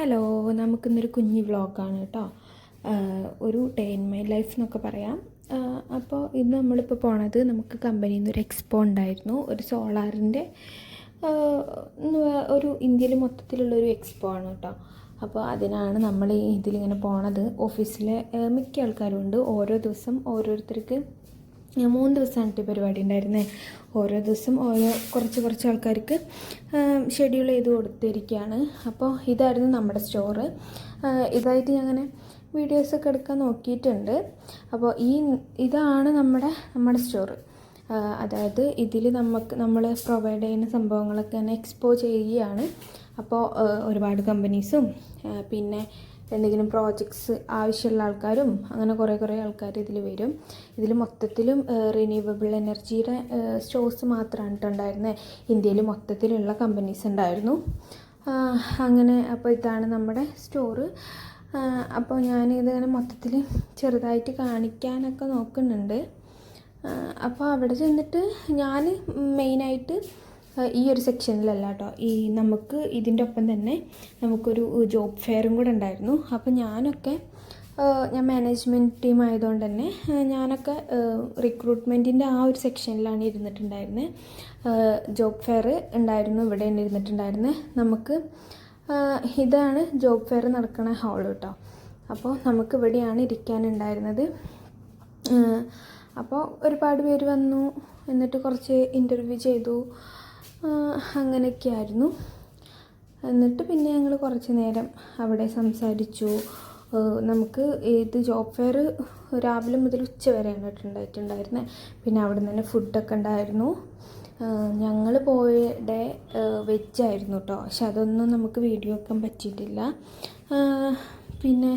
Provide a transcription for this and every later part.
Hello നമുക്കിന്നൊരു കുഞ്ഞു വ്ളോഗാണ് കേട്ടോ. ഒരു ഡേ ഇൻ മൈ ലൈഫ് എന്നൊക്കെ പറയാം. അപ്പോൾ ഇന്ന് നമ്മളിപ്പോൾ പോണത് നമുക്ക് കമ്പനിയിൽ നിന്ന് ഒരു എക്സ്പോ ഉണ്ടായിരുന്നു. ഒരു സോളാറിന്റെ ഒരു ഇന്ത്യയിൽ മൊത്തത്തിലുള്ളൊരു എക്സ്പോ ആണ് കേട്ടോ. അപ്പോൾ അതിനാണ് നമ്മൾ ഇതിലിങ്ങനെ പോണത്. ഓഫീസിലെ മിക്ക ആൾക്കാരും ഉണ്ട് ഓരോ ദിവസം ഓരോരുത്തർക്ക് മൂന്ന് ദിവസമാണ് പരിപാടി ഉണ്ടായിരുന്നത് ഓരോ ദിവസം ഓരോ കുറച്ച് കുറച്ച് ആൾക്കാർക്ക് ഷെഡ്യൂൾ ചെയ്ത് കൊടുത്തിരിക്കുകയാണ്. അപ്പോൾ ഇതായിരുന്നു നമ്മുടെ സ്റ്റോറ് ഇതായിട്ട് ഞാൻ അങ്ങനെ വീഡിയോസൊക്കെ എടുക്കാൻ നോക്കിയിട്ടുണ്ട്. അപ്പോൾ ഈ ഇതാണ് നമ്മുടെ നമ്മുടെ സ്റ്റോറ് അതായത് ഇതിൽ നമുക്ക് നമ്മൾ പ്രൊവൈഡ് ചെയ്യുന്ന സംഭവങ്ങളൊക്കെ തന്നെ എക്സ്പോ ചെയ്യുകയാണ്. അപ്പോൾ ഒരുപാട് കമ്പനീസും പിന്നെ എന്തെങ്കിലും പ്രോജക്ട്സ് ആവശ്യമുള്ള ആൾക്കാരും അങ്ങനെ കുറേ കുറേ ആൾക്കാർ ഇതിൽ വരും. ഇതിൽ മൊത്തത്തിലും റിന്യൂവബിൾ എനർജിയുടെ സ്റ്റോഴ്സ് മാത്രമാണ് ഉണ്ടായിരുന്നത് ഇന്ത്യയിൽ മൊത്തത്തിലുള്ള കമ്പനീസ് ഉണ്ടായിരുന്നു. അങ്ങനെ അപ്പോൾ ഇതാണ് നമ്മുടെ സ്റ്റോറ് അപ്പോൾ ഞാൻ ഞാനിതിങ്ങനെ മൊത്തത്തിൽ ചെറുതായിട്ട് കാണിക്കാനൊക്കെ നോക്കുന്നുണ്ട്. അപ്പോൾ അവിടെ ചെന്നിട്ട് ഞാൻ മെയിനായിട്ട് ഈ ഒരു സെക്ഷനിലല്ല കേട്ടോ ഈ നമുക്ക് ഇതിന്റെ ഒപ്പം തന്നെ നമുക്കൊരു ജോബ് ഫെയറും കൂടെ ഉണ്ടായിരുന്നു. അപ്പോൾ ഞാനൊക്കെ ഞാൻ മാനേജ്മെന്റ് ടീം ആയതുകൊണ്ട് തന്നെ ഞാനൊക്കെ റിക്രൂട്ട്മെന്റിന്റെ ആ ഒരു സെക്ഷനിലാണ് ഇരുന്നിട്ടുണ്ടായിരുന്നത് ജോബ് ഫെയർ ഉണ്ടായിരുന്നു ഇവിടെ തന്നെ ഇരുന്നിട്ടുണ്ടായിരുന്നത് നമുക്ക് ഇതാണ് ജോബ് ഫെയർ നടക്കുന്ന ഹാൾ കേട്ടോ അപ്പോൾ നമുക്ക് ഇവിടെയാണ് ഇരിക്കാനുണ്ടായിരുന്നത് അപ്പോൾ ഒരുപാട് പേര് വന്നു എന്നിട്ട് കുറച്ച് ഇന്റർവ്യൂ ചെയ്തു. അങ്ങനെയൊക്കെയായിരുന്നു. എന്നിട്ട് പിന്നെ ഞങ്ങൾ കുറച്ച് നേരം അവിടെ സംസാരിച്ചു. നമുക്ക് ഇത് ജോബ് ഫെയർ രാവിലെ മുതൽ ഉച്ച വരെയാണ് ഉണ്ടായിട്ടുണ്ടായിരുന്നത് പിന്നെ അവിടെ നിന്ന് തന്നെ ഫുഡൊക്കെ ഉണ്ടായിരുന്നു. ഞങ്ങൾ പോയ ഡേ വെജായിരുന്നു കേട്ടോ. പക്ഷെ അതൊന്നും നമുക്ക് വീഡിയോ വെക്കാൻ പറ്റിയിട്ടില്ല. പിന്നെ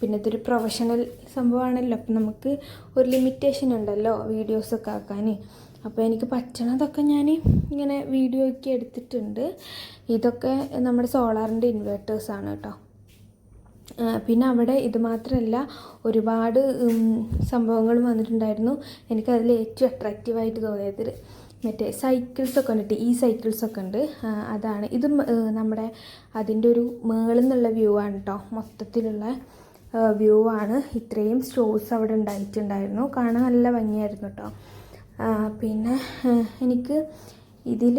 പിന്നെ ഇതൊരു പ്രൊഫഷണൽ സംഭവമാണല്ലോ അപ്പം നമുക്ക് ഒരു ലിമിറ്റേഷൻ ഉണ്ടല്ലോ വീഡിയോസൊക്കെ ആക്കാൻ അപ്പോൾ എനിക്ക് പറ്റണതൊക്കെ ഞാൻ ഇങ്ങനെ വീഡിയോ ഒക്കെ എടുത്തിട്ടുണ്ട്. ഇതൊക്കെ നമ്മുടെ സോളാറിന്റെ ഇൻവേർട്ടേഴ്സാണ് കേട്ടോ. പിന്നെ അവിടെ ഇത് മാത്രമല്ല ഒരുപാട് സംഭവങ്ങൾ വന്നിട്ടുണ്ടായിരുന്നു. എനിക്കതിൽ ഏറ്റവും അട്രാക്റ്റീവായിട്ട് തോന്നിയത് മറ്റേ സൈക്കിൾസൊക്കെ ഉണ്ട് ഈ സൈക്കിൾസൊക്കെ ഉണ്ട്. അതാണ്. ഇത് നമ്മുടെ അതിന്റെ ഒരു മേളിൽ നിന്നുള്ള വ്യൂ ആണ് കേട്ടോ മൊത്തത്തിലുള്ള വ്യൂ ആണ്. ഇത്രയും സ്റ്റോഴ്സ് അവിടെ ഉണ്ടായിട്ടുണ്ടായിരുന്നു. കാണാൻ നല്ല ഭംഗിയായിരുന്നു കേട്ടോ പിന്നെ എനിക്ക് ഇതിൽ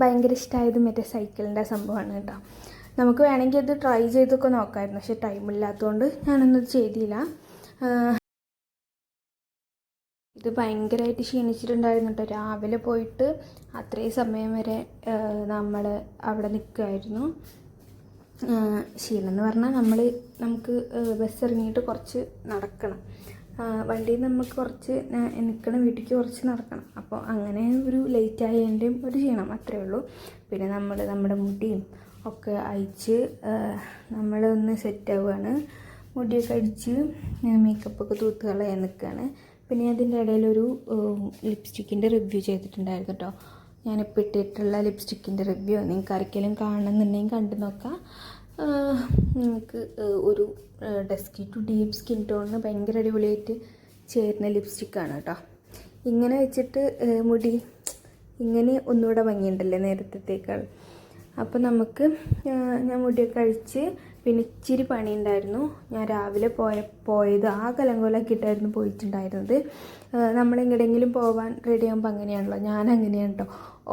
ഭയങ്കര ഇഷ്ടമായത് മറ്റേ സൈക്കിളിന്റെ സംഭവമാണ് കേട്ടോ. നമുക്ക് വേണമെങ്കിൽ അത് ട്രൈ ചെയ്തൊക്കെ നോക്കാമായിരുന്നു പക്ഷേ ടൈമില്ലാത്തതുകൊണ്ട് ഞാനൊന്നും ചെയ്തില്ല. ഇത് ഭയങ്കരമായിട്ട് ക്ഷീണിച്ചിട്ടുണ്ടായിരുന്നു കേട്ടോ. രാവിലെ പോയിട്ട് അത്രയും സമയം വരെ നമ്മൾ അവിടെ നിൽക്കുമായിരുന്നു ക്ഷീണം എന്ന് പറഞ്ഞാൽ നമ്മൾ നമുക്ക് ബസ് ഇറങ്ങിയിട്ട് കുറച്ച് നടക്കണം. വണ്ടിയിൽ നിന്ന് നമുക്ക് കുറച്ച് നിൽക്കണ വീട്ടിലേക്ക് കുറച്ച് നടക്കണം. അപ്പോൾ അങ്ങനെ ഒരു ലേറ്റ് ആയതിന്റെയും ഒരു ക്ഷീണം അത്രയേ ഉള്ളൂ. പിന്നെ നമ്മൾ നമ്മുടെ മുടിയും ഒക്കെ അയച്ച് നമ്മളൊന്ന് സെറ്റ് ആവുകയാണ്. മുടിയൊക്കെ അടിച്ച് മേക്കപ്പൊക്കെ തൂത്ത് കളയാൻ നിൽക്കുകയാണ്. പിന്നെ അതിന്റെ ഇടയിലൊരു ലിപ്സ്റ്റിക്കിന്റെ റിവ്യൂ ചെയ്തിട്ടുണ്ടായിരുന്നു കേട്ടോ. ഞാനിപ്പോൾ ഇട്ടിട്ടുള്ള ലിപ്സ്റ്റിക്കിന്റെ റിവ്യൂ നിങ്ങൾക്ക് ആർക്കെങ്കിലും കാണണമെന്നുണ്ടെങ്കിൽ കണ്ടു നോക്കാം നിങ്ങൾക്ക് ഒരു ഡെസ്കി ടു ഡീപ്പ് സ്കിൻ ടോണിന് ഭയങ്കര അടിപൊളിയായിട്ട് ചേരുന്ന ലിപ്സ്റ്റിക്കാണ് കേട്ടോ ഇങ്ങനെ വെച്ചിട്ട് മുടി ഇങ്ങനെ ഒന്നുകൂടെ ഭംഗിയുണ്ടല്ലേ നേരത്തേക്കാൾ അപ്പോൾ നമുക്ക് ഞാൻ മുടിയൊക്കെ അഴിച്ച് പിന്നെ ഇച്ചിരി പണിയുണ്ടായിരുന്നു. ഞാൻ രാവിലെ പോയ പോയത് ആ കലങ്കോലാക്കിയിട്ടായിരുന്നു പോയിട്ടുണ്ടായിരുന്നത്. നമ്മളെങ്ങടെങ്കിലും പോകാൻ റെഡി ആകുമ്പോൾ അങ്ങനെയാണല്ലോ. ഞാൻ അങ്ങനെയാണ് കേട്ടോ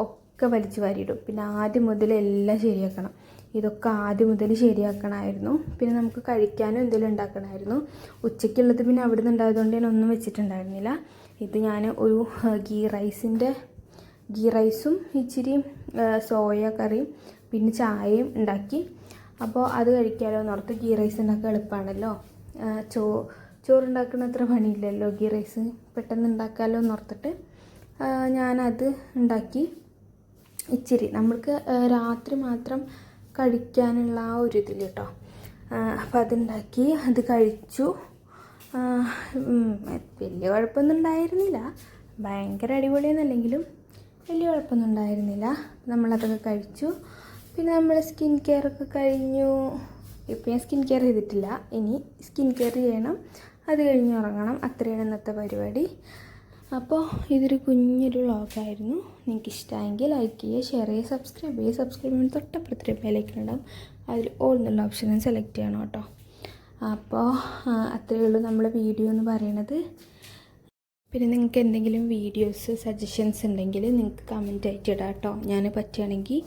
ഒക്കെ വലിച്ചു വാരിയിടും. പിന്നെ ആദ്യം മുതൽ എല്ലാം ശരിയാക്കണം. ഇതൊക്കെ ആദ്യം മുതൽ ശരിയാക്കണമായിരുന്നു. പിന്നെ നമുക്ക് കഴിക്കാനും എന്തെങ്കിലും ഉണ്ടാക്കണമായിരുന്നു. ഉച്ചയ്ക്കുള്ളത് പിന്നെ അവിടെ നിന്ന് ഉണ്ടായതുകൊണ്ട് ഞാൻ ഒന്നും വെച്ചിട്ടുണ്ടായിരുന്നില്ല. ഇത് ഞാൻ ഒരു ഗീ റൈസിന്റെ ഗീ റൈസും ഇച്ചിരി സോയ കറിയും പിന്നെ ചായയും ഉണ്ടാക്കി. അപ്പോൾ അത് കഴിക്കാമല്ലോ എന്നോർത്ത് ഗീ റൈസ് ഉണ്ടാക്കാൻ എളുപ്പമാണല്ലോ ചോ ചോറുണ്ടാക്കുന്ന അത്ര പണിയില്ലല്ലോ ഗീ റൈസ്. പെട്ടെന്ന് ഉണ്ടാക്കാമല്ലോ എന്നോർത്തിട്ട് ഞാനത് ഉണ്ടാക്കി. ഇച്ചിരി നമ്മൾക്ക് രാത്രി മാത്രം കഴിക്കാനുള്ള ആ ഒരു ഇതിൽ കേട്ടോ അപ്പോൾ അതുണ്ടാക്കി അത് കഴിച്ചു. വലിയ കുഴപ്പമൊന്നും ഉണ്ടായിരുന്നില്ല. ഭയങ്കര അടിപൊളിയെന്നല്ലെങ്കിലും വലിയ കുഴപ്പമൊന്നും ഉണ്ടായിരുന്നില്ല. നമ്മളതൊക്കെ കഴിച്ചു. പിന്നെ നമ്മൾ സ്കിൻ കെയർ ഒക്കെ കഴിഞ്ഞു. ഇപ്പം ഞാൻ സ്കിൻ കെയർ ചെയ്തിട്ടില്ല. ഇനി സ്കിൻ കെയർ ചെയ്യണം. അത് കഴിഞ്ഞ് ഉറങ്ങണം. അത്രയാണ് ഇന്നത്തെ പരിപാടി. അപ്പോൾ ഇതൊരു കുഞ്ഞൊരു വ്ളോഗായിരുന്നു. നിങ്ങൾക്ക് ഇഷ്ടമായെങ്കിൽ ലൈക്ക് ചെയ്യുക ഷെയർ ചെയ്യുക സബ്സ്ക്രൈബ് ചെയ്യുക. സബ്സ്ക്രൈബ് ചെയ്യുമ്പോൾ തൊട്ടപ്പുറത്തൊരു ഉണ്ടാവും. അതിൽ ഓൾ എന്നുള്ള ഓപ്ഷനും സെലക്ട് ചെയ്യണം കേട്ടോ. അപ്പോൾ അത്രയേ ഉള്ളൂ നമ്മുടെ വീഡിയോ എന്ന് പറയണത് പിന്നെ നിങ്ങൾക്ക് എന്തെങ്കിലും വീഡിയോസ് സജഷൻസ് ഉണ്ടെങ്കിൽ നിങ്ങൾക്ക് കമന്റ് ആയിട്ട് ഇടാം കേട്ടോ. ഞാൻ പറ്റുകയാണെങ്കിൽ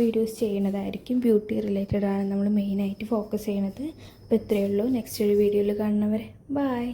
വീഡിയോസ് ചെയ്യണതായിരിക്കും. ബ്യൂട്ടി റിലേറ്റഡ് ആണ് നമ്മൾ മെയിനായിട്ട് ഫോക്കസ് ചെയ്യണത്. അപ്പോൾ ഇത്രയേ ഉള്ളൂ. നെക്സ്റ്റ് ഒരു വീഡിയോയിൽ കാണുന്നവരെ. ബായ്